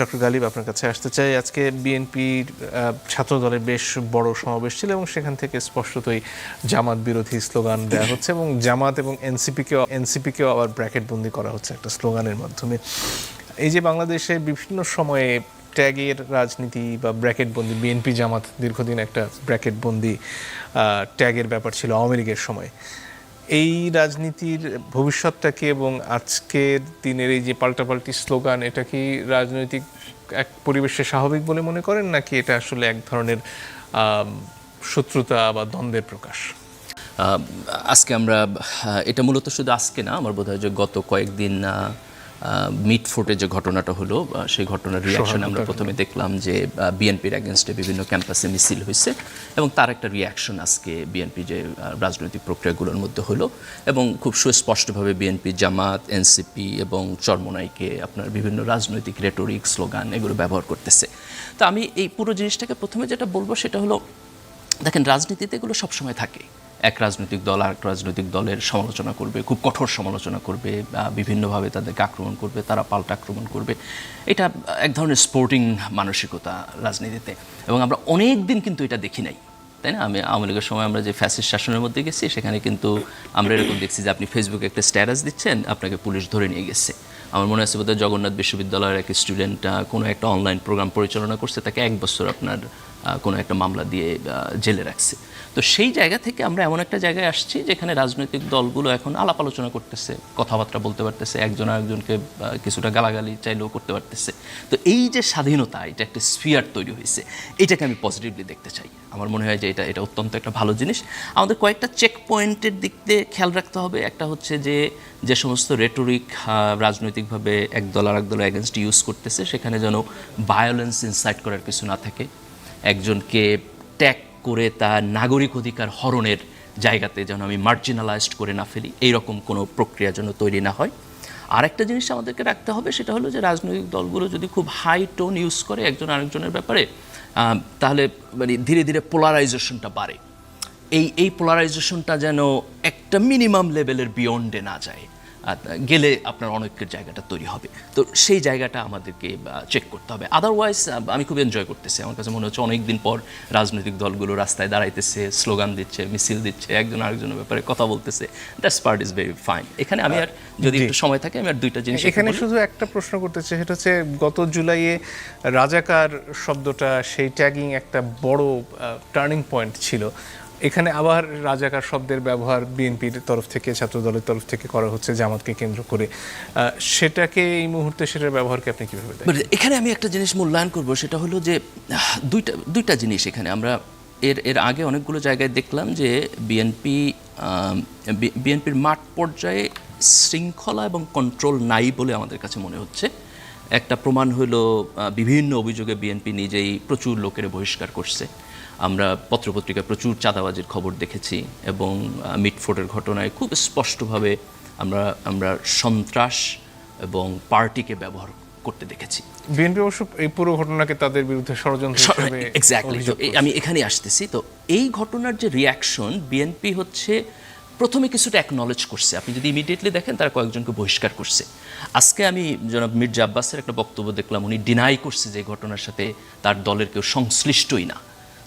Doctor Ghalib আপনার কাছে আসতে চাই। আজকে বিএনপির ছাত্র দলের বেশ বড় সমাবেশ ছিল এবং সেখান থেকে স্পষ্টতই জামাত বিরোধী স্লোগান দেওয়া হচ্ছে এবং জামাত এবং এনসিপিকেও এনসিপিকেও আবার ব্র্যাকেট বন্দি করা হচ্ছে একটা স্লোগানের মাধ্যমে। এই যে বাংলাদেশে বিভিন্ন সময়ে ট্যাগের রাজনীতি বা ব্র্যাকেট বন্দি, বিএনপি জামাত দীর্ঘদিন একটা ব্র্যাকেট বন্দি ট্যাগের ব্যাপার ছিল আওয়ামী লীগের সময়। এই রাজনীতির ভবিষ্যৎটাকে এবং আজকের দিনের এই যে পাল্টাপাল্টি স্লোগান, এটা কি রাজনৈতিক এক পরিবেশে স্বাভাবিক বলে মনে করেন, নাকি এটা আসলে এক ধরনের শত্রুতা বা দ্বন্দ্বের প্রকাশ? আজকে আমরা এটা মূলত শুধু আজকে না, আমার বোধ হয় যে গত কয়েকদিন মিটফোর্টে যে ঘটনাটা হলো সেই ঘটনার রিয়াকশন আমরা প্রথমে দেখলাম যে বিএনপির অ্যাগেনস্টে বিভিন্ন ক্যাম্পাসে মিছিল হয়েছে এবং তার একটা রিয়াকশন আজকে বিএনপি যে রাজনৈতিক প্রক্রিয়াগুলোর মধ্যে হলো এবং খুব সুস্পষ্টভাবে বিএনপি জামাত এনসিপি এবং চরমনাইকে আপনার বিভিন্ন রাজনৈতিক রেটোরিক স্লোগান এগুলো ব্যবহার করতেছে। তো আমি এই পুরো জিনিসটাকে প্রথমে যেটা বলব সেটা হলো দেখেন রাজনীতিতে এগুলো সবসময় থাকে। এক রাজনৈতিক দল আর এক রাজনৈতিক দলের সমালোচনা করবে, খুব কঠোর সমালোচনা করবে বিভিন্নভাবে তাদেরকে আক্রমণ করবে, তারা পাল্টা আক্রমণ করবে। এটা এক ধরনের স্পোর্টিং মানসিকতা রাজনীতিতে এবং আমরা অনেক দিন কিন্তু এটা দেখি নাই, তাই না? আমি আওয়ামী লীগের সময় আমরা যে ফ্যাসিস্ট শাসনের মধ্যে গেছি, সেখানে কিন্তু আমরা এরকম দেখছি যে আপনি ফেসবুকে একটা স্ট্যাটাস দিচ্ছেন, আপনাকে পুলিশ ধরে নিয়ে গেছে। আমার মনে আছে বোধহয় জগন্নাথ বিশ্ববিদ্যালয়ের এক স্টুডেন্ট কোনো একটা অনলাইন প্রোগ্রাম পরিচালনা করছে, তাকে এক বছর আপনার কোনো একটা মামলা দিয়ে জেলে রাখছে। তো সেই জায়গা থেকে আমরা এমন একটা জায়গায় আসছি যেখানে রাজনৈতিক দলগুলো এখন আলাপ আলোচনা করতেছে, কথাবার্তা বলতে পারতেছে, একজন আরেকজনকে কিছুটা গালাগালি চাইলেও করতে পারতেছে। তো এই যে স্বাধীনতা, এটা একটা স্ফিয়ার তৈরি হয়েছে। এটাকে আমি পজিটিভলি দেখতে চাই। আমার মনে হয় যে এটা এটা অত্যন্ত একটা ভালো জিনিস। আমাদের কয়েকটা চেক পয়েন্টের দিক দিয়ে খেয়াল রাখতে হবে। একটা হচ্ছে যে যে সমস্ত রেটোরিক রাজনৈতিকভাবে একদল আর এক দল অ্যাগেনস্ট ইউজ করতেছে, সেখানে যেন ভায়োলেন্স ইনসাইট করার কিছু না থাকে। একজনকে ট্যাগ করে তার নাগরিক অধিকার হরণের জায়গাতে যেন আমি মার্জিনালাইজড করে না ফেলি, এইরকম কোনো প্রক্রিয়া যেন তৈরি না হয়। আরেকটা জিনিস আমাদেরকে রাখতে হবে, সেটা হলো যে রাজনৈতিক দলগুলো যদি খুব হাই টোন ইউজ করে একজন আরেকজনের ব্যাপারে তাহলে মানে ধীরে ধীরে পোলারাইজেশনটা বাড়ে। এই এই পোলারাইজেশনটা যেন একটা মিনিমাম লেভেলের বিয়ন্ডে না যায়। গেলে আপনার অনৈক্যের জায়গাটা তৈরি হবে। তো সেই জায়গাটা আমাদেরকে চেক করতে হবে। আদারওয়াইজ আমি খুব এনজয় করতেছি। আমার কাছে মনে হচ্ছে অনেক দিন পর রাজনৈতিক দলগুলো রাস্তায় দাঁড়াইতেছে স্লোগান দিচ্ছে মিছিল দিচ্ছে একজন আরেকজনের ব্যাপারে কথা বলতেছে। That's part is very fine এখানে আমি আর যদি একটু সময় থাকে আমি আর দুইটা জিনিস এখানে শুধু একটা প্রশ্ন করতে চাই সেটা হচ্ছে গত জুলাইয়ে রাজাকার শব্দটা সেই ট্যাগিং একটা বড় টার্নিং পয়েন্ট ছিল। এখানে আবার রাজাকার শব্দের ব্যবহার বিএনপির তরফ থেকে ছাত্র দলের তরফ থেকে করা হচ্ছে, জামাতকে কেন্দ্র করে। সেটাকে এই মুহূর্তে সেটার ব্যবহারকে আপনি কীভাবে এখানে আমি একটা জিনিস মূল্যায়ন করব, সেটা হলো যে দুইটা দুইটা জিনিস এখানে। আমরা এর এর আগে অনেকগুলো জায়গায় দেখলাম যে, বিএনপি বিএনপির মাঠ পর্যায়ে শৃঙ্খলা এবং কন্ট্রোল নাই বলে আমাদের কাছে মনে হচ্ছে। একটা প্রমাণ হলো বিভিন্ন অভিযোগে বিএনপি নিজেই প্রচুর লোকের বহিষ্কার করছে। আমরা পত্রপত্রিকায় প্রচুর চাঁদাবাজির খবর দেখেছি এবং মিটফোর্টের ঘটনায় খুব স্পষ্টভাবে আমরা আমরা সন্ত্রাস এবং পার্টিকে ব্যবহার করতে দেখেছি। বিএনপি অবশ্য এই পুরো ঘটনাকে তাদের বিরুদ্ধে ষড়যন্ত্র এক্স্যাক্টলি তো আমি এখানে আসতেছি। তো এই ঘটনার যে রিয়াকশন বিএনপি হচ্ছে প্রথমে কিছুটা অ্যাকনলেজ করছে। আপনি যদি ইমিডিয়েটলি দেখেন তারা কয়েকজনকে বহিষ্কার করছে। আজকে আমি জনাব মির্জা আব্বাসের একটা বক্তব্য দেখলাম উনি ডিনাই করছে যে ঘটনার সাথে তার দলের কেউ সংশ্লিষ্টই না।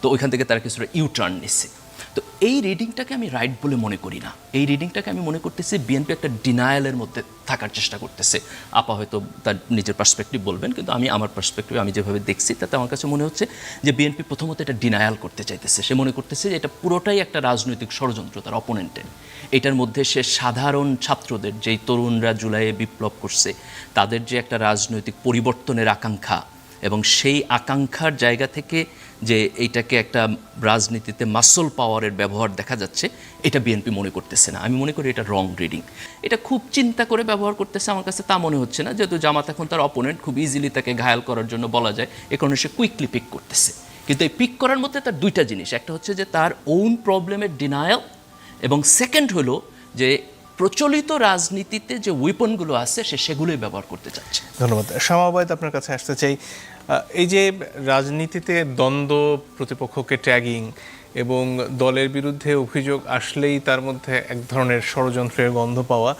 তো ওইখান থেকে তারা কিছুটা ইউ টার্ন নিচ্ছে। তো এই রিডিংটাকে আমি রাইট বলে মনে করি না। এই রিডিংটাকে আমি মনে করতেছি বিএনপি একটা ডিনায়ালের মধ্যে থাকার চেষ্টা করতেছে। আপা হয়তো তার নিজের পার্সপেক্টিভ বলবেন, কিন্তু আমি আমার পার্সপেক্টিভ আমি যেভাবে দেখছি, তাতে আমার কাছে মনে হচ্ছে যে বিএনপি প্রথমত এটা ডিনায়াল করতে চাইতেছে। সে মনে করতেছে যে এটা পুরোটাই একটা রাজনৈতিক ষড়যন্ত্র তার অপোনেন্টের এটার মধ্যে সে সাধারণ ছাত্রদের, যেই তরুণরা জুলাইয়ে বিপ্লব করছে, তাদের যে একটা রাজনৈতিক পরিবর্তনের আকাঙ্ক্ষা এবং সেই আকাঙ্ক্ষার জায়গা থেকে যে এইটাকে একটা রাজনীতিতে মাসল পাওয়ারের ব্যবহার দেখা যাচ্ছে, এটা বিএনপি মনে করতেছে না। আমি মনে করি এটা রং রিডিং এটা খুব চিন্তা করে ব্যবহার করতেছে আমার কাছে, তা মনে হচ্ছে না। যেহেতু জামাত এখন তার অপোনেন্ট খুব ইজিলি তাকে ঘায়াল করার জন্য বলা যায়। এ কারণে সে কুইকলি পিক করতেছে। কিন্তু এই পিক করার মধ্যে তার দুইটা জিনিস। একটা হচ্ছে যে তার ওন প্রবলেমের ডিনায়াল এবং সেকেন্ড হলো যে প্রচলিত রাজনীতিতে যে উইপনগুলো আছে, সে সেগুলোই ব্যবহার করতে চাচ্ছে। ধন্যবাদ। শ্যামাবাদ আপনার কাছে আসতে চাই। এই যে রাজনীতিতে দ্বন্দ্ব, প্রতিপক্ষকে ট্যাগিং এবং দলের বিরুদ্ধে অভিযোগ আসলেই তার মধ্যে এক ধরনের ষড়যন্ত্রের গন্ধ পাওয়া,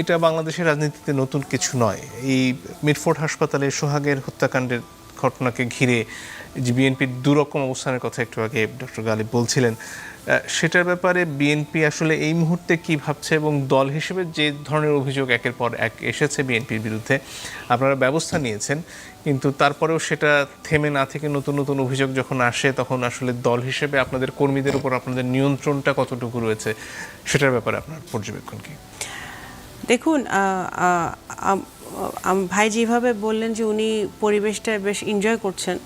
এটা বাংলাদেশের রাজনীতিতে নতুন কিছু নয়। এই মিটফোর্ড হাসপাতালে সোহাগের হত্যাকাণ্ডের ঘটনাকে ঘিরে যে বিএনপির দুরকম অবস্থানের কথা একটু আগে ডক্টর গালিব বলছিলেন। সেটার ব্যাপারে বিএনপি আসলে এই মুহূর্তে কি ভাবছে এবং দল হিসেবে যে ধরনের অভিযোগ একের পর এক এসেছে বিএনপির বিরুদ্ধে, আপনারা ব্যবস্থা নিয়েছেন। কিন্তু তারপরেও সেটা থেমে না থেকে নতুন নতুন অভিযোগ যখন আসে, তখন আসলে দল হিসেবে আপনাদের কর্মীদের উপর আপনাদের নিয়ন্ত্রণটা কতটুকু রয়েছে, সেটার ব্যাপারে আপনার পর্যবেক্ষণ কি? দেখুন ভাই যেভাবে বললেন যে উনি পরিবেশটা বেশ এনজয় করছেন,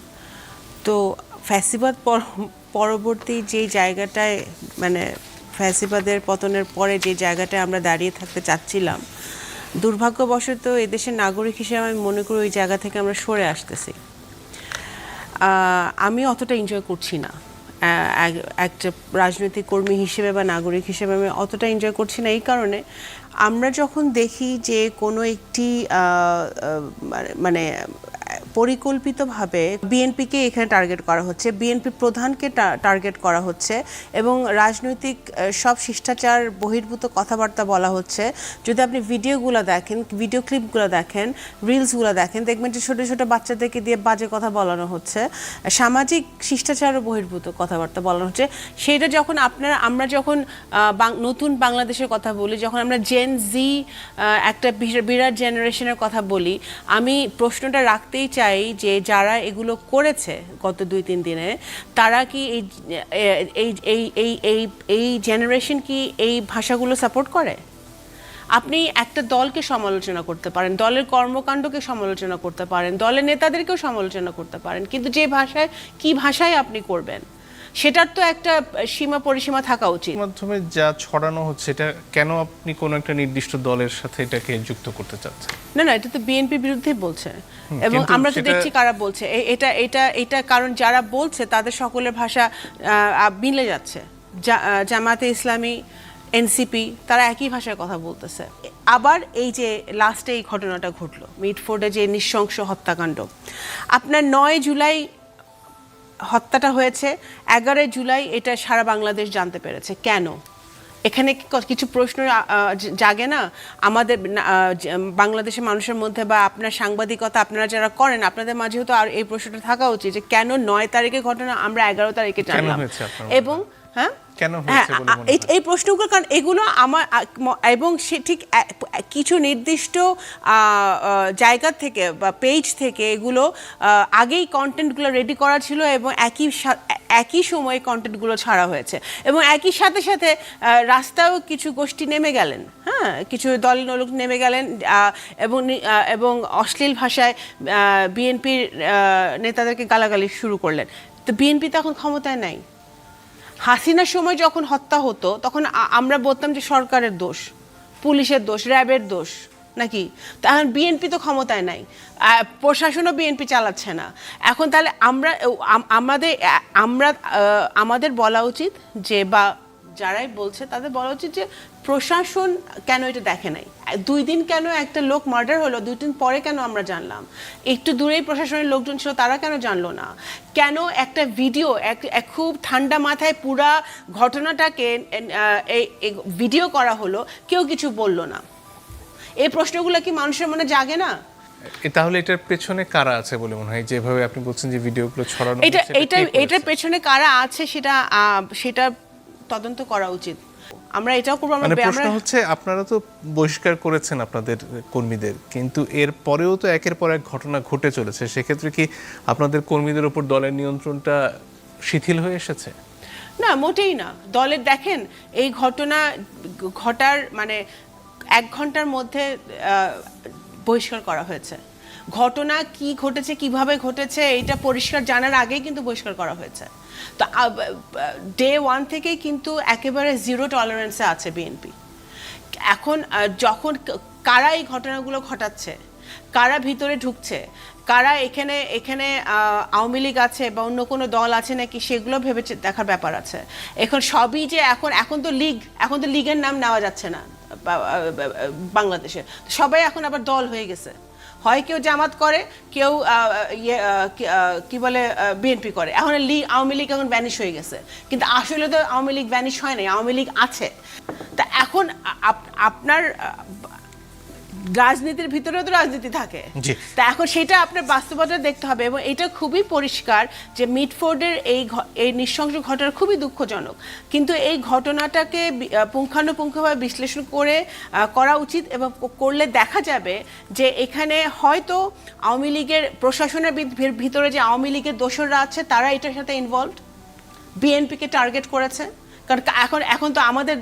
তো ফ্যাসিবাদ পর- পরবর্তী যে জায়গাটায় মানে ফ্যাসিবাদের পতনের পরে যে জায়গাটায় আমরা দাঁড়িয়ে থাকতে চাচ্ছিলাম দুর্ভাগ্যবশত এদেশের নাগরিক হিসেবে আমি মনে করি ওই জায়গা থেকে আমরা সরে আসতেছি। আমি অতটা এনজয় করছি না। এক- একটা রাজনৈতিক কর্মী হিসেবে বা নাগরিক হিসেবে আমি অতটা এনজয় করছি না। এই কারণে আমরা যখন দেখি যে কোনো একটি মানে- মানে পরিকল্পিতভাবে বিএনপিকে এখানে টার্গেট করা হচ্ছে, বিএনপি প্রধানকে টার্গেট করা হচ্ছে এবং রাজনৈতিক সব শিষ্টাচার বহির্ভূত কথাবার্তা বলা হচ্ছে। যদি আপনি ভিডিওগুলো দেখেন, ভিডিও ক্লিপগুলো দেখেন, রিলসগুলো দেখেন, দেখবেন যে ছোটো ছোটো বাচ্চাদেরকে দিয়ে বাজে কথা বলানো হচ্ছে, সামাজিক শিষ্টাচার বহির্ভূত কথাবার্তা বলানো হচ্ছে। সেটা যখন আপনারা, আমরা যখন নতুন বাংলাদেশের কথা বলি, যখন আমরা জেন জি একটা বিরাট জেনারেশনের কথা বলি, আমি প্রশ্নটা রাখতেই চাই যে যারা এগুলো করেছে গত দুই, তিন দিনে, তারা কি এই এই এই এই এই জেনারেশন কি এই ভাষাগুলো সাপোর্ট করে? আপনি একটা দলকে সমালোচনা করতে পারেন, দলের কর্মকাণ্ডকে সমালোচনা করতে পারেন, দলের নেতাদেরকেও সমালোচনা করতে পারেন, কিন্তু যে ভাষায়, কি ভাষায় আপনি করবেন? সেটার তো একটা সীমা পরিসীমা থাকা উচিত। মাধ্যমে যা ছড়ানো হচ্ছে এটা কেন আপনি কোনো একটা নির্দিষ্ট দলের সাথে এটাকে যুক্ত করতে চাচ্ছেন? না না এটা তো বিএনপি বিরুদ্ধেই বলছে। এবং আমরা তো দেখছি কারা বলছে। এটা এটা এটা কারণ যারা বলছে তাদের সকলের ভাষা মিলে যাচ্ছে। জামাতে ইসলামী এনসিপি তারা একই ভাষায় কথা বলতেছে। আবার এই যে লাস্টে এই ঘটনাটা ঘটলো মিটফোর্ডে যে নৃশংস হত্যাকাণ্ড। আপনার নয় জুলাই হত্যাটা হয়েছে। এগারোই জুলাই এটা সারা বাংলাদেশ জানতে পেরেছে। কেন? এখানে কি কিছু প্রশ্ন জাগে না? আমাদের বাংলাদেশের মানুষের মধ্যে বা আপনার সাংবাদিকতা আপনারা যারা করেন আপনাদের মাঝেও তো আর এই প্রশ্নটা থাকা উচিত যে কেন নয় তারিখে ঘটনা আমরা এগারো তারিখে জানলাম? এবং হ্যাঁ? কেন হ্যাঁ, হয়েছে বলে মনে হয়? এই প্রশ্নগুলো কারণ এগুলো আমার এবং সে ঠিক কিছু নির্দিষ্ট জায়গা থেকে বা পেজ থেকে এগুলো আগেই কন্টেন্টগুলো রেডি করা ছিল এবং একই একই সময়ে কন্টেন্টগুলো ছাড়া হয়েছে। এবং একই সাথে সাথে আ, রাস্তায়ও কিছু গোষ্ঠী নেমে গেলেন। হ্যাঁ কিছু দল লোক নেমে গেলেন এবং এবং অশ্লীল ভাষায় বিএনপির নেতাদেরকে গালাগালি শুরু করলেন। তো বিএনপি তো এখন ক্ষমতায় নাই। হাসিনার সময় যখন হত্যা হতো, তখন আমরা বলতাম যে সরকারের দোষ, পুলিশের দোষ, র্যাবের দোষ, নাকি? তা এখন বিএনপি তো ক্ষমতায় নাই। প্রশাসনও বিএনপি চালাচ্ছে না। এখন তাহলে আমরা আমাদের আমরা আমাদের বলা উচিত যে, বা যারাই বলছে তাদের বলা উচিত যে প্রশাসন কেন এটা দেখে নাই? দুই দিন কেন একটা লোক মার্ডার হলো? দুই দিন পরে কেন আমরা জানলাম? একটু দূরেই প্রশাসনের লোকজন ছিল তারা কেন জানলো না? কেন একটা ভিডিও এক খুব ঠান্ডা মাথায় পুরা ঘটনাটাকে ভিডিও করা হলো কেউ কিছু বলল না। এই প্রশ্নগুলো কি মানুষের মনে জাগে না? তাহলে এটার পেছনে কারা আছে বলে মনে হয়? যেভাবে আপনি বলছেন যে ভিডিওগুলো ছড়ানো এটা এটা এটার পেছনে কারা আছে সেটা আহ, সেটা তদন্ত করা উচিত। আমরা এটাও করব আমরা মানে প্রশ্ন হচ্ছে আপনারা তো বহিষ্কার করেছেন আপনাদের কর্মীদের কিন্তু এর পরেও তো একের পর এক ঘটনা ঘটে চলেছে। সেক্ষেত্রে কি আপনাদের কর্মীদের উপর দলের নিয়ন্ত্রণটা শিথিল হয়ে এসেছে? না মোটেই না। দলের দেখেন এই ঘটনা ঘটার মানে এক ঘণ্টার মধ্যে আহ, বহিষ্কার করা হয়েছে। ঘটনা কি ঘটেছে, কীভাবে ঘটেছে, এটা পরিষ্কার জানার আগেই কিন্তু বহিষ্কার করা হয়েছে। তো ডে ওয়ান থেকেই কিন্তু একেবারে জিরো টলারেন্সে আছে বিএনপি এখন যখন কারা এই ঘটনাগুলো ঘটাচ্ছে, কারা ভিতরে ঢুকছে, কারা এখানে এখানে আওয়ামী লীগ আছে বা অন্য কোনো দল আছে নাকি, সেগুলো ভেবে দেখার ব্যাপার আছে। এখন সবই যে এখন এখন তো লীগ, এখন তো লীগের নাম নেওয়া যাচ্ছে না বাংলাদেশে সবাই এখন আবার দল হয়ে গেছে। হয় কেউ জামাত করে, কেউ ইয়ে কি- বলে বিএনপি করে। এখন লীগ আওয়ামী লীগ এখন ব্যানিশ হয়ে গেছে। কিন্তু আসলে তো আওয়ামী লীগ ব্যানিশ হয় নাই, আওয়ামী লীগ আছে। তা এখন আপনার রাজনীতির ভিতরে তো রাজনীতি থাকে। তা এখন সেটা আপনার বাস্তবতা দেখতে হবে এবং এটা খুবই পরিষ্কার যে মিডফোর্ডের এই এই নৃশংস ঘটনা খুবই দুঃখজনক। কিন্তু এই ঘটনাটাকে পুঙ্খানুপুঙ্খভাবে বিশ্লেষণ করে করা উচিত এবং করলে দেখা যাবে যে এখানে হয়তো আওয়ামী লীগের প্রশাসনের ভিতরে যে আওয়ামী লীগের দোসররা আছে তারা এটার সাথে ইনভলভড বিএনপিকে টার্গেট করেছে? কারণ এখন এখন তো আমাদের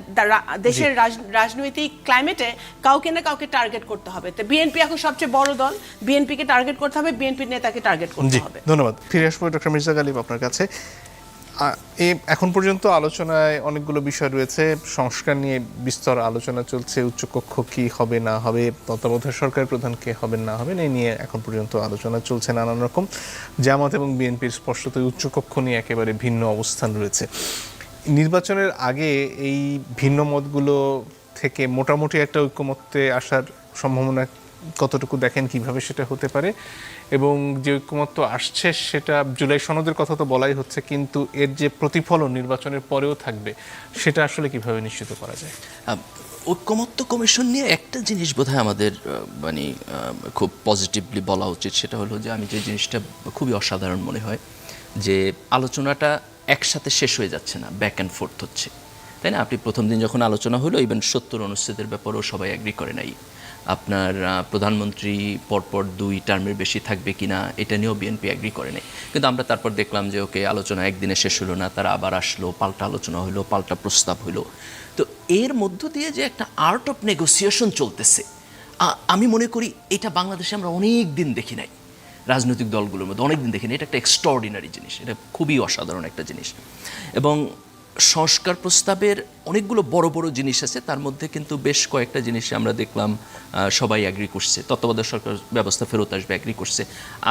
দেশের রাজ- রাজনৈতিক ক্লাইমেটে কাউকে না কাউকে টার্গেট করতে হবে। তো বিএনপি এখন সবচেয়ে বড় দল। বিএনপিকে টার্গেট করতে হবে বিএনপির নেতাকে টার্গেট করতে হবে। ধন্যবাদ। ফিরে আসব ডক্টর মির্জা গালিব আপনার কাছে। এখন পর্যন্ত আলোচনায় অনেকগুলো বিষয় রয়েছে। সংস্কার নিয়ে বিস্তর আলোচনা চলছে। উচ্চকক্ষ কি হবে না হবে তত্ত্বাবধায়ক সরকার প্রধান কে হবে না হবে এই নিয়ে এখন পর্যন্ত আলোচনা চলছে নানান রকম। জামাত এবং বিএনপির স্পষ্টতই উচ্চকক্ষ নিয়ে একেবারে ভিন্ন অবস্থান রয়েছে। নির্বাচনের আগে এই ভিন্ন মতগুলো থেকে মোটামুটি একটা ঐক্যমত্যে আসার সম্ভাবনা কতটুকু দেখেন, কীভাবে সেটা হতে পারে? এবং যে ঐক্যমত্য আসছে সেটা জুলাই সনদের কথা তো বলাই হচ্ছে, কিন্তু এর যে প্রতিফলন নির্বাচনের পরেও থাকবে, সেটা আসলে কীভাবে নিশ্চিত করা যায়? ঐক্যমত্য কমিশন নিয়ে একটা জিনিস বোধহয় আমাদের মানে খুব পজিটিভলি বলা উচিত, সেটা হলো যে আমি যে জিনিসটা খুবই অসাধারণ মনে হয়, যে আলোচনাটা একসাথে শেষ হয়ে যাচ্ছে না ব্যাক অ্যান্ড ফোর্থ হচ্ছে। তাই না? আপনি প্রথম দিন যখন আলোচনা হলো ইভেন সত্তর অনুচ্ছেদের ব্যাপারেও সবাই অ্যাগ্রি করে নাই। আপনার প্রধানমন্ত্রী পরপর দুই টার্মের বেশি থাকবে কিনা, এটা নিয়েও বিএনপি অ্যাগ্রি করে নাই। কিন্তু আমরা তারপর দেখলাম যে ওকে আলোচনা একদিনে শেষ হলো না, তারা আবার আসলো, পাল্টা আলোচনা হলো, পাল্টা প্রস্তাব হলো। তো এর মধ্য দিয়ে যে একটা আর্ট অফ নেগোসিয়েশন চলতেছে আমি মনে করি এটা বাংলাদেশে আমরা অনেক দিন দেখি নাই। রাজনৈতিক দলগুলোর মধ্যে। অনেক দিন দেখি নাই এটা একটা এক্সট্রাঅর্ডিনারি জিনিস, এটা খুবই অসাধারণ একটা জিনিস। এবং সংস্কার প্রস্তাবের অনেকগুলো বড় বড় জিনিস আছে, তার মধ্যে কিন্তু বেশ কয়েকটা জিনিস আমরা দেখলাম সবাই অ্যাগ্রি করছে। তত্ত্বাবধায়ক সরকার ব্যবস্থা ফেরত আসবে অ্যাগ্রি করছে।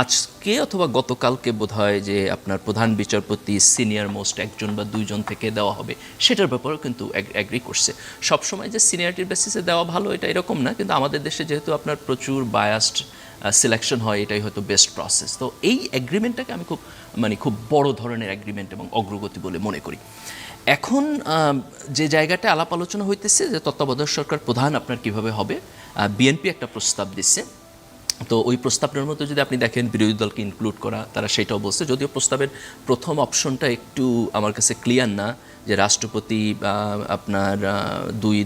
আজকে অথবা গতকালকে বোধ হয় যে আপনার প্রধান বিচারপতি সিনিয়র মোস্ট একজন বা দুইজন থেকে দেওয়া হবে, সেটার ব্যাপারেও কিন্তু অ্যাগ্রি করছে। সবসময় যে সিনিয়রিটির বেসিসে দেওয়া ভালো, এটা এরকম না, কিন্তু আমাদের দেশে যেহেতু আপনার প্রচুর বায়াসড সিলেকশন হয়, এটাই হয়তো বেস্ট প্রসেস তো এই অ্যাগ্রিমেন্টটাকে আমি খুব মানে খুব বড় ধরনের অ্যাগ্রিমেন্ট এবং অগ্রগতি বলে মনে করি। এখন যে জায়গাটা আলাপ আলোচনা হইতেছে যে তত্ত্বাবধায়ক সরকার প্রধান আপনার কীভাবে হবে বিএনপি একটা প্রস্তাব দিচ্ছে তো ওই প্রস্তাবটার মধ্যে যদি আপনি দেখেন বিরোধী দলকে ইনক্লুড করা তারা সেটাও বলছে। যদিও প্রস্তাবের প্রথম অপশনটা একটু আমার কাছে ক্লিয়ার না যে রাষ্ট্রপতি বা আপনার দুই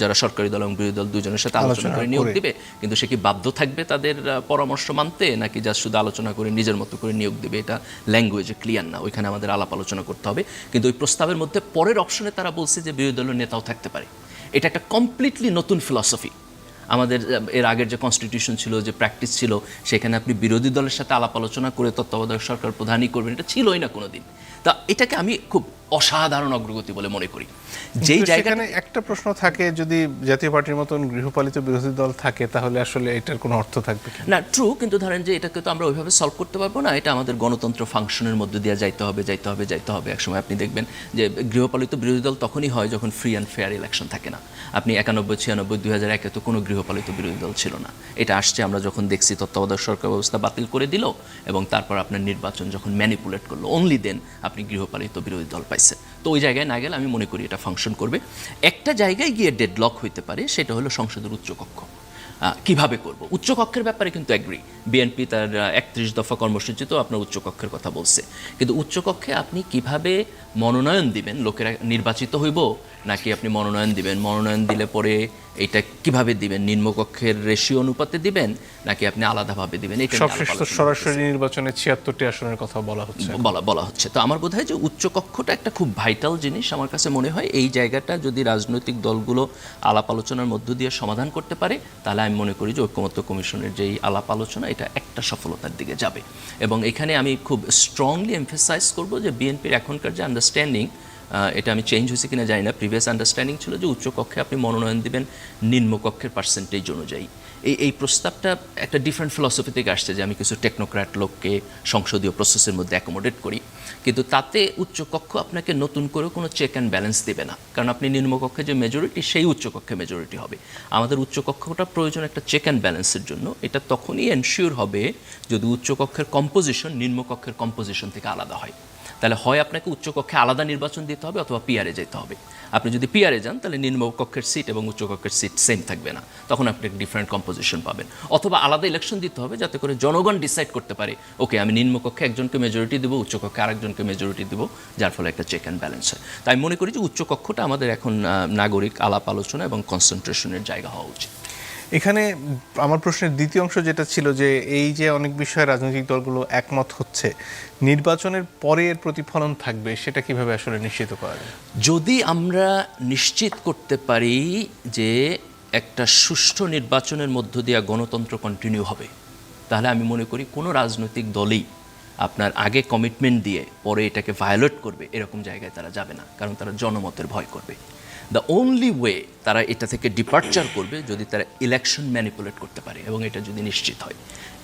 যারা সরকারি দল এবং বিরোধী দল দুজনের সাথে আলোচনা করে নিয়োগ। দিবে কিন্তু সে কি বাধ্য থাকবে তাদের পরামর্শ মানতে নাকি যা শুধু আলোচনা করে নিজের মতো করে নিয়োগ দেবে? এটা ল্যাঙ্গুয়েজে ক্লিয়ার না ওইখানে আমাদের আলাপ আলোচনা করতে হবে। কিন্তু ওই প্রস্তাবের মধ্যে পরের অপশনে তারা বলছে যে বিরোধী দলের নেতাও থাকতে পারে। এটা একটা কমপ্লিটলি নতুন ফিলসফি আমাদের, এর আগের যে কনস্টিটিউশন ছিল, যে প্র্যাকটিস ছিল, সেখানে আপনি বিরোধী দলের সাথে আলাপ আলোচনা করে তত্ত্বাবধায়ক সরকার প্রধানই করবেন, এটা ছিলই না কোনো দিন তা এটাকে আমি খুব অসাধারণ অগ্রগতি বলে মনে করি। যেই জায়গাটা একটা প্রশ্ন থাকে যদি জাতীয় পার্টির মতন গৃহপালিত বিরোধী দল থাকে তাহলে আসলে এটার কোনো অর্থ থাকবে না ট্রু কিন্তু ধরেন যে এটাকে তো আমরা ওইভাবে সলভ করতে পারব না। এটা আমাদের গণতন্ত্র ফাংশনের মধ্যে দিয়ে যাইতে হবে যাইতে হবে যাইতে হবে। একসময় আপনি দেখবেন যে গৃহপালিত বিরোধী দল তখনই হয় যখন ফ্রি অ্যান্ড ফেয়ার ইলেকশন থাকে না। আপনি একানব্বই ছিয়ানব্বই দুই হাজার একে তো কোনো গৃহপালিত বিরোধী দল ছিল না। এটা আসছে আমরা যখন দেখছি তত্ত্বাবধায়ক সরকার ব্যবস্থা বাতিল করে দিল এবং তারপর আপনার নির্বাচন যখন ম্যানিপুলেট করল অনলি দেন আপনি গৃহপালিত বিরোধী দল পাইছে তো ওই জায়গায় না গেলে আমি মনে করি এটা ফাংশন করবে। একটা জায়গায় গিয়ে ডেডলক হইতে পারে, সেটা হলো সংসদের উচ্চকক্ষ কীভাবে করব? উচ্চকক্ষের ব্যাপারে কিন্তু অ্যাগ্রি বিএনপি তার একত্রিশ দফা কর্মসূচি তো আপনার উচ্চকক্ষের কথা বলছে। কিন্তু উচ্চকক্ষে আপনি কীভাবে মনোনয়ন দিবেন, লোকেরা নির্বাচিত হইব নাকি আপনি মনোনয়ন দিবেন? মনোনয়ন দিলে পরে এটা কীভাবে দিবেন? নিম্নকক্ষের রেশিও অনুপাতে দিবেন নাকি আপনি আলাদাভাবে দিবেন? এটা সবশেষ সরাসরি নির্বাচনে ছিয়াত্তরটি আসনের কথা বলা হচ্ছে। বলা বলা হচ্ছে। তো আমার বোধ হয় যে উচ্চকক্ষটা একটা খুব ভাইটাল জিনিস আমার কাছে মনে হয় এই জায়গাটা যদি রাজনৈতিক দলগুলো আলাপ আলোচনার মধ্য দিয়ে সমাধান করতে পারে তাহলে আমি মনে করি যে ঐক্যমত্য কমিশনের যেই আলাপ আলোচনা এটা একটা সফলতার দিকে যাবে। এবং এখানে আমি খুব স্ট্রংলি এমফেসাইজ করব যে বিএনপির এখনকার যে আন্ডারস্ট্যান্ডিং এটা আমি চেঞ্জ হয়েছে কিনা জানি না। প্রিভিয়াস আন্ডারস্ট্যান্ডিং ছিল যে উচ্চকক্ষে আপনি মনোনয়ন দিবেন নিম্নকক্ষের পার্সেন্টেজ অনুযায়ী। এই এই প্রস্তাবটা একটা ডিফারেন্ট ফিলসফি থেকে আসছে যে আমি কিছু টেকনোক্র্যাট লোককে সংসদীয় প্রসেসের মধ্যে অ্যাকোমোডেট করি। কিন্তু তাতে উচ্চকক্ষ আপনাকে নতুন করে কোনো চেক অ্যান্ড ব্যালেন্স দেবে না। কারণ আপনি নিম্নকক্ষে যে মেজরিটি সেই উচ্চকক্ষে মেজরিটি হবে। আমাদের উচ্চকক্ষটা প্রয়োজন একটা চেক অ্যান্ড ব্যালেন্সের জন্য। এটা তখনই এনশিওর হবে যদি উচ্চকক্ষের কম্পোজিশন নিম্নকক্ষের কম্পোজিশন থেকে আলাদা হয়। তাহলে হয় আপনাকে উচ্চকক্ষে আলাদা নির্বাচন দিতে হবে অথবা পিয়ারে যেতে হবে। আপনি যদি পিয়ারে যান, তাহলে নিম্নকক্ষের সিট এবং উচ্চকক্ষের সিট সেম থাকবে না। তখন আপনি ডিফারেন্ট কম্পোজিশন পাবেন। অথবা আলাদা ইলেকশন দিতে হবে যাতে করে জনগণ ডিসাইড করতে পারে ওকে আমি নিম্নকক্ষে একজনকে মেজরিটি দেবো উচ্চকক্ষে আরেকজনকে মেজরিটি দেবো, যার ফলে একটা চেক অ্যান্ড ব্যালেন্স হয়। তাই মনে করি যে উচ্চকক্ষটা আমাদের এখন নাগরিক আলাপ আলোচনা এবং কনসেন্ট্রেশনের জায়গা হওয়া উচিত। এখানে আমার প্রশ্নের দ্বিতীয় অংশ যেটা ছিল যে এই যে অনেক বিষয়ে রাজনৈতিক দলগুলো একমত হচ্ছে, নির্বাচনের পরে এর প্রতিফলন থাকবে সেটা কীভাবে আসলে নিশ্চিত করা যায়? যদি আমরা নিশ্চিত করতে পারি যে একটা সুষ্ঠু নির্বাচনের মধ্য দিয়ে গণতন্ত্র কন্টিনিউ হবে, তাহলে আমি মনে করি কোনো রাজনৈতিক দলই আপনার আগে কমিটমেন্ট দিয়ে পরে এটাকে ভায়োলেট করবে, এরকম জায়গায় তারা যাবে না, কারণ তারা জনমতের ভয় করবে। দ্য অনলি ওয়ে তারা এটা থেকে ডিপার্চার করবে যদি তারা ইলেকশন ম্যানিপুলেট করতে পারে এবং এটা যদি নিশ্চিত হয়।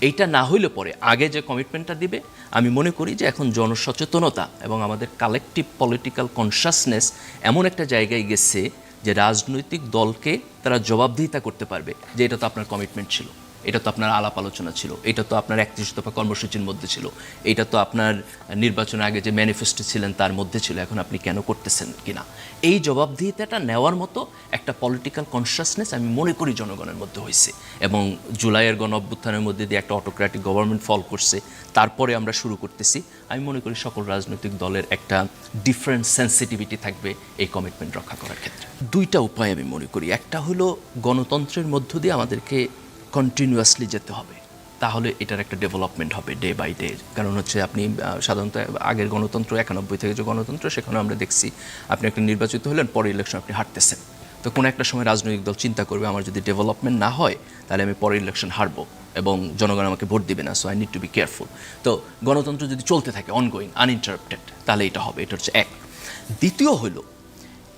এইটা না হইলে পরে আগে যে কমিটমেন্টটা দিবে, আমি মনে করি যে এখন জনসচেতনতা এবং আমাদের কালেকটিভ পলিটিক্যাল কনসাসনেস এমন একটা জায়গায় গেছে যে রাজনৈতিক দলকে তারা জবাবদিহিতা করতে পারবে, যে এটা তো আপনার কমিটমেন্ট ছিল। এটা তো আপনার আলাপ আলোচনা ছিল, এটা তো আপনার একত্রিশ দফা কর্মসূচির মধ্যে ছিল, এটা তো আপনার নির্বাচনের আগে যে ম্যানিফেস্টো ছিলেন তার মধ্যে ছিল, এখন আপনি কেন করতেছেন কিনা? এই জবাবদিহিতাটা নেওয়ার মতো একটা পলিটিক্যাল কনসাসনেস আমি মনে করি জনগণের মধ্যে হয়েছে এবং জুলাইয়ের গণ অভ্যুত্থানের মধ্যে দিয়ে একটা অটোক্র্যাটিক গভর্নমেন্ট ফল করছে, তারপরে আমরা শুরু করতেছি। আমি মনে করি সকল রাজনৈতিক দলের একটা ডিফারেন্ট সেন্সিটিভিটি থাকবে এই কমিটমেন্ট রক্ষা করার ক্ষেত্রে। দুইটা উপায় আমি মনে করি, একটা হলো গণতন্ত্রের মধ্য দিয়ে আমাদেরকে কন্টিনিউয়াসলি যেতে হবে। তাহলে এটার একটা ডেভেলপমেন্ট হবে ডে বাই ডে কারণ হচ্ছে আপনি সাধারণত আগের গণতন্ত্র, একানব্বই থেকে যে গণতন্ত্র, সেখানে আমরা দেখছি আপনি একটা নির্বাচিত হলেন, পরে ইলেকশন আপনি হারতেছেন। তো কোনো একটা সময় রাজনৈতিক দল চিন্তা করবে, আমার যদি ডেভেলপমেন্ট না হয়, তাহলে আমি পরের ইলেকশন হারবো এবং জনগণ আমাকে ভোট দিবে না so I need to be careful তো গণতন্ত্র যদি চলতে থাকে অনগোয়িং আনইন্টারাপ্টেড তাহলে এটা হবে, এটা হচ্ছে এক। দ্বিতীয় হলো,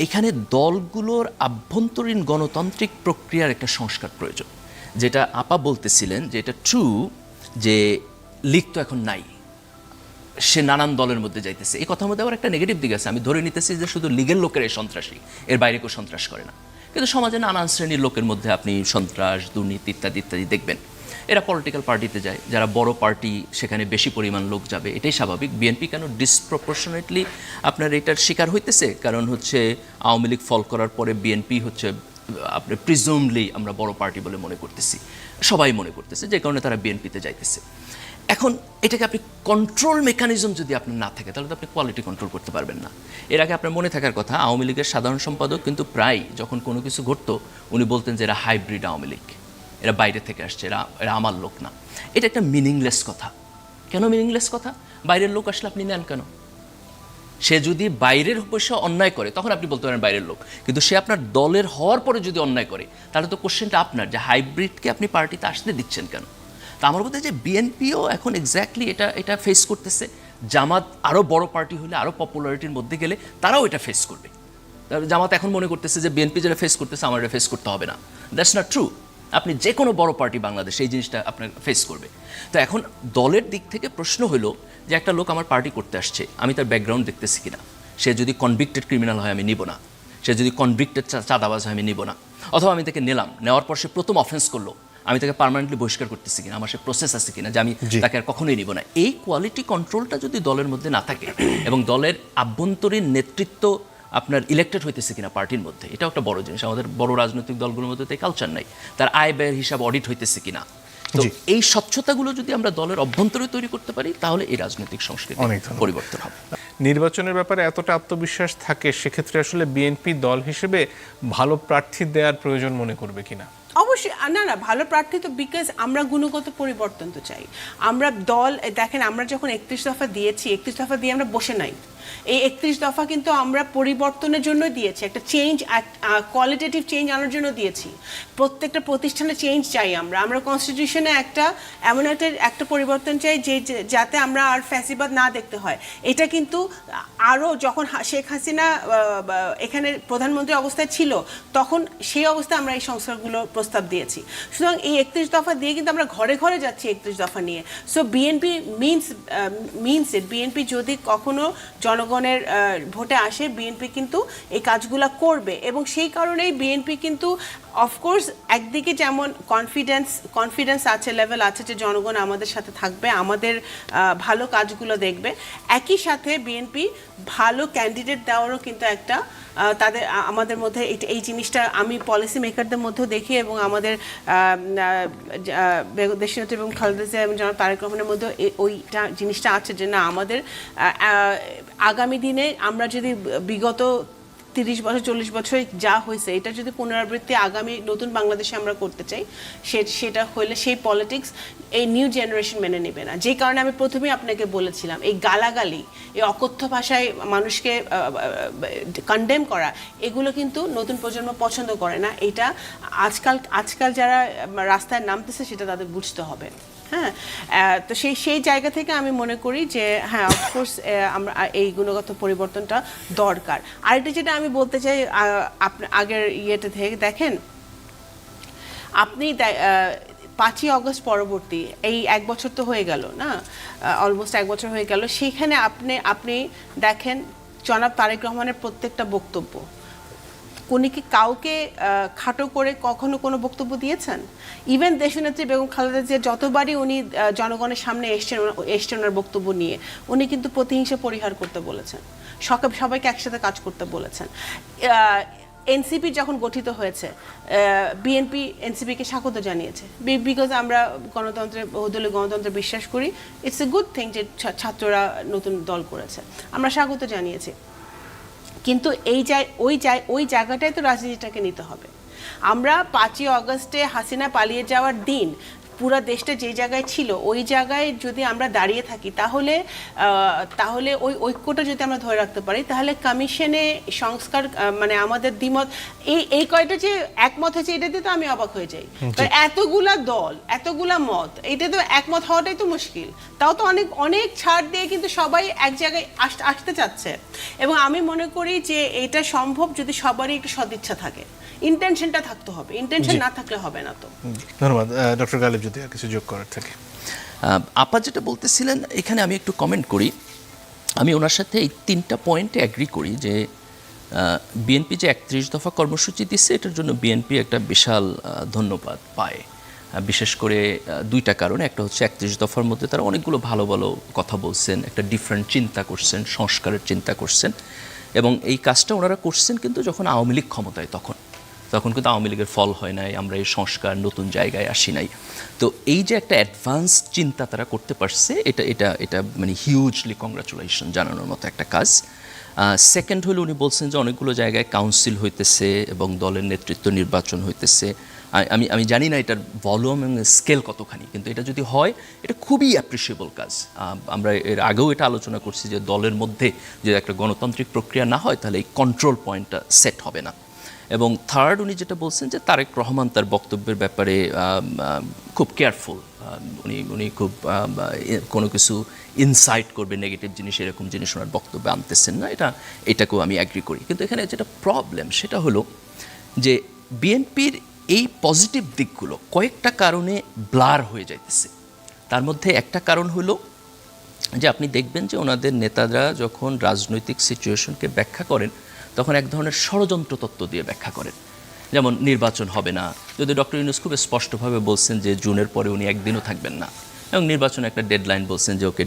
এখানে দলগুলোর আভ্যন্তরীণ গণতান্ত্রিক প্রক্রিয়ার একটা সংস্কার প্রয়োজন। যেটা আপা বলতেছিলেন যে এটা ট্রু যে লিগ তো এখন নাই। সে নানান দলের মধ্যে যাইতেছে। এই কথার মধ্যে আবার একটা নেগেটিভ দিক আছে। আমি ধরে নিতেছি যে শুধু লিগের লোকের এই সন্ত্রাসী, এর বাইরে কেউ সন্ত্রাস করে না। কিন্তু সমাজে নানান শ্রেণির লোকের মধ্যে আপনি সন্ত্রাস, দুর্নীতি ইত্যাদি ইত্যাদি দেখবেন। এরা পলিটিক্যাল পার্টিতে যায়। যারা বড় পার্টি সেখানে বেশি পরিমাণ লোক যাবে। এটাই স্বাভাবিক। বিএনপি কেন ডিসপ্রপোর্শনেটলি আপনার এটার শিকার হইতেছে? কারণ হচ্ছে আওয়ামী লীগ ফল করার পরে বিএনপি হচ্ছে আপনি প্রিজুমলি আমরা বড় পার্টি বলে মনে করতেছি। সবাই মনে করতেছে, যে কারণে তারা বিএনপিতে যাইতেছে। এখন এটাকে আপনি কন্ট্রোল মেকানিজম যদি আপনার না থাকে, তাহলে তো আপনি কোয়ালিটি কন্ট্রোল করতে পারবেন না। এর আগে আপনার মনে থাকার কথা, আওয়ামী লীগের সাধারণ সম্পাদক কিন্তু প্রায় যখন কোনো কিছু ঘটতো, উনি বলতেন যে এরা হাইব্রিড আওয়ামী লীগ। এরা বাইরে থেকে আসছে, এরা এরা আমার লোক না। এটা একটা মিনিংলেস কথা। কেন মিনিংলেস কথা? বাইরের লোক আসলে আপনি নেন কেন? সে যদি বাইরের বসে অন্যায় করে, তখন আপনি বলতে পারেন বাইরের লোক। কিন্তু সে আপনার দলের হওয়ার পরে যদি অন্যায় করে, তাহলে তো কোশ্চেনটা আপনার, যে হাইব্রিডকে আপনি পার্টিতে আসতে দিচ্ছেন কেন? তা আমার কথা যে বিএনপিও এখন এক্স্যাক্টলি এটা এটা ফেস করতেছে। জামাত আরও বড় পার্টি হলে আরও পপুলারিটির মধ্যে গেলে, তারাও এটা ফেস করবে। জামাত এখন মনে করতেছে যে বিএনপি যেটা ফেস করতেছে, আমার এটা ফেস করতে হবে না। দ্যাটস নট ট্রু আপনি যে কোনো বড় পার্টি বাংলাদেশ এই জিনিসটা আপনার ফেস করবে। তো এখন দলের দিক থেকে প্রশ্ন হলো যে একটা লোক আমার পার্টি করতে আসছে আমি তার ব্যাকগ্রাউন্ড দেখতেছি কিনা? সে যদি কনভিক্টেড ক্রিমিনাল হয় আমি নিব না। সে যদি কনভিক্টেড চাঁদাবাজ হয় আমি নিব না। অথবা আমি তাকে নিলাম নেওয়ার পর সে প্রথম অফেন্স করল আমি তাকে পার্মানেন্টলি বহিষ্কার করতেছি কিনা? আমার সে প্রসেস আছে কিনা? যে আমি তাকে আর কখনোই নিব না। এই কোয়ালিটি কন্ট্রোলটা যদি দলের মধ্যে না থাকে এবং দলের আভ্যন্তরীণ নেতৃত্ব আপনার ইলেক্টেড হইতেছে কিনা পার্টির মধ্যে এটাও একটা বড় জিনিস। আমাদের বড় রাজনৈতিক দলগুলোর মধ্যে তো কালচার নাই। তার আয় ব্যয়ের হিসাব অডিট হইতেছে কিনা। তো এই স্বচ্ছতাগুলো যদি আমরা দলের অভ্যন্তরে তৈরি করতে পারি তাহলে এই রাজনৈতিক সংস্কৃতি অনেক পরিবর্তন হবে। নির্বাচনের ব্যাপারে এতটা আত্মবিশ্বাস থাকে সেক্ষেত্রে আসলে বিএনপি দল হিসেবে ভালো প্রার্থী দেওয়ার প্রয়োজন মনে করবে কিনা? অবশ্যই না না ভালো প্রার্থী তো বিকজ আমরা গুণগত পরিবর্তন তো চাই। আমরা দল দেখেন আমরা যখন একত্রিশ দফা দিয়েছি একত্রিশ দফা দিয়ে আমরা বসে নাই। এই একত্রিশ দফা কিন্তু আমরা পরিবর্তনের জন্য দিয়েছি, একটা চেঞ্জ কোয়ালিটেটিভ চেঞ্জ আনার জন্য দিয়েছি। প্রত্যেকটা প্রতিষ্ঠানে চেঞ্জ চাই আমরা। আমরা কনস্টিটিউশনে একটা, এমন একটা একটা পরিবর্তন চাই যে যাতে আমরা আর ফ্যাসিবাদ না দেখতে হয়। এটা কিন্তু আরও যখন শেখ হাসিনা এখানে প্রধানমন্ত্রী অবস্থায় ছিল, তখন সেই অবস্থায় আমরা এই সংস্কারগুলো প্রস্তাব দিয়েছি। সুতরাং এই একত্রিশ দফা দিয়ে কিন্তু আমরা ঘরে ঘরে যাচ্ছি একত্রিশ দফা নিয়ে। So BNP means means it BNP যদি কখনো জনগণের ভোটে আসে বিএনপি কিন্তু এই কাজগুলো করবে। এবং সেই কারণেই বিএনপি কিন্তু অফকোর্স একদিকে যেমন কনফিডেন্স কনফিডেন্স আছে লেভেল আছে যে জনগণ আমাদের সাথে থাকবে, আমাদের ভালো কাজগুলো দেখবে। একই সাথে বিএনপি ভালো ক্যান্ডিডেট দেওয়ারও কিন্তু একটা তাদের আমাদের মধ্যে এই- জিনিসটা আমি পলিসি মেকারদের মধ্যেও দেখি এবং আমাদের দেশনেত্রী এবং খালেদা এবং জনাব তারেক রহমানের মধ্যে ওইটা জিনিসটা আছে যে না, আমাদের আগামী দিনে আমরা যদি বিগত তিরিশ বছর, চল্লিশ বছরে যা হয়েছে, এটা যদি পুনরাবৃত্তি আগামী নতুন বাংলাদেশে আমরা করতে চাই সেটা হলে সেই পলিটিক্স এই নিউ জেনারেশন মেনে নেবে না। যে কারণে আমি প্রথমেই আপনাকে বলেছিলাম, এই গালাগালি, এই অকথ্য ভাষায় মানুষকে কন্ডেম করা, এগুলো কিন্তু নতুন প্রজন্ম পছন্দ করে না। এটা আজকাল আজকাল যারা রাস্তায় নামতেছে, সেটা তাদের বুঝতে হবে। হ্যাঁ? তো সেই সেই জায়গা থেকে আমি মনে করি যে হ্যাঁ অফকোর্স আমরা এই গুণগত পরিবর্তনটা দরকার। আরেকটা যেটা আমি বলতে চাই আগের ইয়েটা থেকে দেখেন, আপনি পাঁচই অগস্ট পরবর্তী, এই এক বছর তো হয়ে গেল, না? অলমোস্ট এক বছর হয়ে গেল। সেখানে আপনি আপনি দেখেন, জনাব তারেক রহমানের প্রত্যেকটা বক্তব্য। উনি কি কাউকে খাটো করে কখনো কোনো বক্তব্য দিয়েছেন? ইভেন দেশনেত্রী বেগম খালেদা জিয়া যতবারই উনি জনগণের সামনে এসছেন এসছেন ওনার বক্তব্য নিয়ে, উনি কিন্তু প্রতিহিংসা পরিহার করতে বলেছেন। সকাল সবাইকে একসাথে কাজ করতে বলেছেন। এনসিপি যখন গঠিত হয়েছে বিএনপি, এনসিপিকে স্বাগত জানিয়েছে। বিকজ আমরা গণতন্ত্রে, বহুদলীয় গণতন্ত্রে বিশ্বাস করি ইটস এ গুড থিং যে ছাত্ররা নতুন দল করেছে। আমরা স্বাগত জানিয়েছি। কিন্তু এই যায় ওই যায় ওই জায়গাটায় তো রাজনীতিটাকে নিতে হবে। আমরা পাঁচই অগস্টে হাসিনা পালিয়ে যাওয়ার দিন পুরো দেশটা যে জায়গায় ছিল ওই জায়গায় যদি আমরা দাঁড়িয়ে থাকি তাহলে তাহলে ওই ঐক্যটা যদি আমরা ধরে রাখতে পারি তাহলে কমিশনে সংস্কার মানে আমাদের দ্বিমত এই এই কয়টা যে একমত হয়েছে এটাতে তো আমি অবাক হয়ে যাই। এতগুলা দল এতগুলা মত এটা তো একমত হওয়াটাই তো মুশকিল। তাও তো অনেক অনেক ছাড় দিয়ে কিন্তু সবাই এক জায়গায় আস- আসতে চাচ্ছে। এবং আমি মনে করি যে এটা সম্ভব যদি সবারই একটু সদিচ্ছা থাকে। ইন্টেনশনটা থাকতে হবে। ইন্টেনশন না থাকলে হবে না তো। ধন্যবাদ। ডক্টর গালিব যদি আর কিছু যোগ করার থাকে। আপা যেটা বলতেছিলেন এখানে আমি একটু কমেন্ট করি। আমি ওনার সাথে এই তিনটা পয়েন্টে অ্যাগ্রি করি যে বিএনপি যে একত্রিশ দফা কর্মসূচি দিচ্ছে এটার জন্য বিএনপি একটা বিশাল ধন্যবাদ পায়। বিশেষ করে দুইটা কারণে। একটা হচ্ছে একত্রিশ দফার মধ্যে তারা অনেকগুলো ভালো ভালো কথা বলছেন একটা ডিফারেন্ট চিন্তা করছেন সংস্কারের চিন্তা করছেন। এবং এই কাজটা ওনারা করছেন কিন্তু যখন আওয়ামী লীগ ক্ষমতায় তখন। তখন কিন্তু আওয়ামী লীগের ফল হয় নাই, আমরা এই সংস্কার নতুন জায়গায় আসি নাই। তো এই যে একটা অ্যাডভান্স চিন্তা তারা করতে পারছে, এটা এটা এটা মানে হিউজলি কংগ্রাচুলেশন জানানোর মতো একটা কাজ। সেকেন্ড হলো উনি বলছেন যে অনেকগুলো জায়গায় কাউন্সিল হইতেছে এবং দলের নেতৃত্ব নির্বাচন হইতেছে। আমি আমি জানি না এটার ভলিউম এবং স্কেল কতখানি, কিন্তু এটা যদি হয়, এটা খুবই অ্যাপ্রিসিয়েবল কাজ। আমরা এর আগেও এটা আলোচনা করছি যে দলের মধ্যে যদি একটা গণতান্ত্রিক প্রক্রিয়া না হয়, তাহলে এই কন্ট্রোল পয়েন্টটা সেট হবে না। এবং থার্ড উনি যেটা বলছেন যে তারেক রহমান তার বক্তব্যের ব্যাপারে খুব কেয়ারফুল উনি উনি খুব কোনো কিছু ইনসাইট করবে নেগেটিভ জিনিস, এরকম জিনিস ওনার বক্তব্যে আনতেছেন না। এটা, এটাকেও আমি অ্যাগ্রি করি। কিন্তু এখানে যেটা প্রবলেম সেটা হলো যে বিএনপির এই পজিটিভ দিকগুলো কয়েকটা কারণে ব্লার হয়ে যাইতেছে। তার মধ্যে একটা কারণ হলো যে আপনি দেখবেন যে ওনাদের নেতারা যখন রাজনৈতিক সিচুয়েশনকে ব্যাখ্যা করেন তখন এক ধরনের ষড়যন্ত্র তত্ত্ব দিয়ে ব্যাখ্যা করেন। যেমন, নির্বাচন হবে না। যদি ডক্টর ইউনুস খুব স্পষ্টভাবে বলছেন যে জুনের পরে উনি একদিনও থাকবেন না। এবং নির্বাচনে একটা ডেডলাইন বলছেন যে ওকে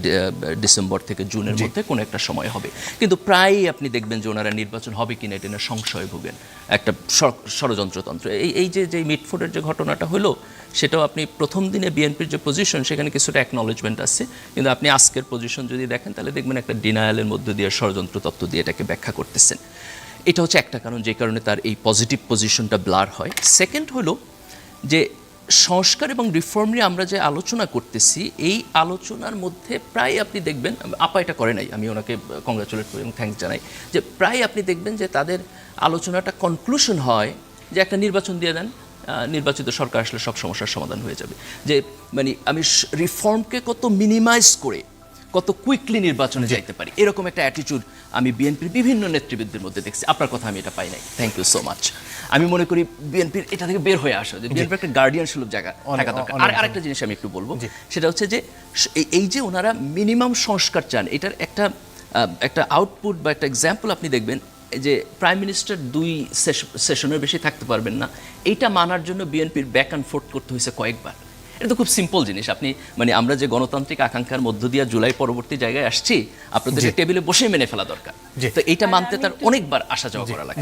ডিসেম্বর থেকে জুনের মধ্যে কোনো একটা সময় হবে। কিন্তু প্রায়ই আপনি দেখবেন যে ওনারা নির্বাচন হবে কিনা এটা না সংশয় ভোগেন। একটা ষড়যন্ত্রতন্ত্র। এই এই যে যে মিটফোর্ডের যে ঘটনাটা হলো সেটাও আপনি প্রথম দিনে বিএনপির যে পজিশন সেখানে কিছুটা অ্যাকনলেজমেন্ট আছে। কিন্তু আপনি আজকের পজিশন যদি দেখেন তাহলে দেখবেন একটা ডিনায়ালের মধ্যে দিয়ে ষড়যন্ত্র তত্ত্ব দিয়ে এটাকে ব্যাখ্যা করতেছেন। এটা হচ্ছে একটা কারণ যে কারণে তার এই পজিটিভ পজিশনটা ব্লার হয়। সেকেন্ড হলো যে সংস্কার এবং রিফর্ম নিয়ে আমরা যে আলোচনা করতেছি এই আলোচনার মধ্যে প্রায় আপনি দেখবেন আপা এটা করে নাই আমি ওনাকে কংগ্রাচুলেট করি এবং থ্যাঙ্কস জানাই যে প্রায় আপনি দেখবেন যে তাদের আলোচনাটা কনক্লুশন হয় যে একটা নির্বাচন দিয়ে দেন নির্বাচিত সরকার আসলে সব সমস্যার সমাধান হয়ে যাবে। যে মানে আমি রিফর্মকে কত মিনিমাইজ করে কত কুইকলি নির্বাচনে যাইতে পারি এরকম একটা অ্যাটিটিউড আমি বিএনপির বিভিন্ন নেতৃবৃন্দের মধ্যে দেখছি। আপনার কথা আমি এটা পাই নাই। থ্যাংক ইউ সো মাচ আমি মনে করি বিএনপির এটা থেকে বের হয়ে আসা যে বিএনপির একটা গার্ডিয়ান সুলভ জায়গা থাকা দরকার। আর আরেকটা জিনিস আমি একটু বলব সেটা হচ্ছে যে এই- যে ওনারা মিনিমাম সংস্কার চান এটার একটা একটা আউটপুট বা একটা এক্সাম্পল আপনি দেখবেন যে প্রাইম মিনিস্টার দুই সেশনের বেশি থাকতে পারবেন না। এইটা মানার জন্য বিএনপির ব্যাক অ্যান্ড ফোর্থ করতে হয়েছে কয়েকবার। এটা তো খুব সিম্পল জিনিস। আপনি মানে আমরা যে গণতান্ত্রিক আকাঙ্ক্ষার মধ্য দিয়ে জুলাই পরবর্তী জায়গায় আসছি আপনাদের টেবিলে বসে মেনে ফেলা দরকার। তো এইটা মানতে তার অনেকবার আসা যাওয়া করা লাগে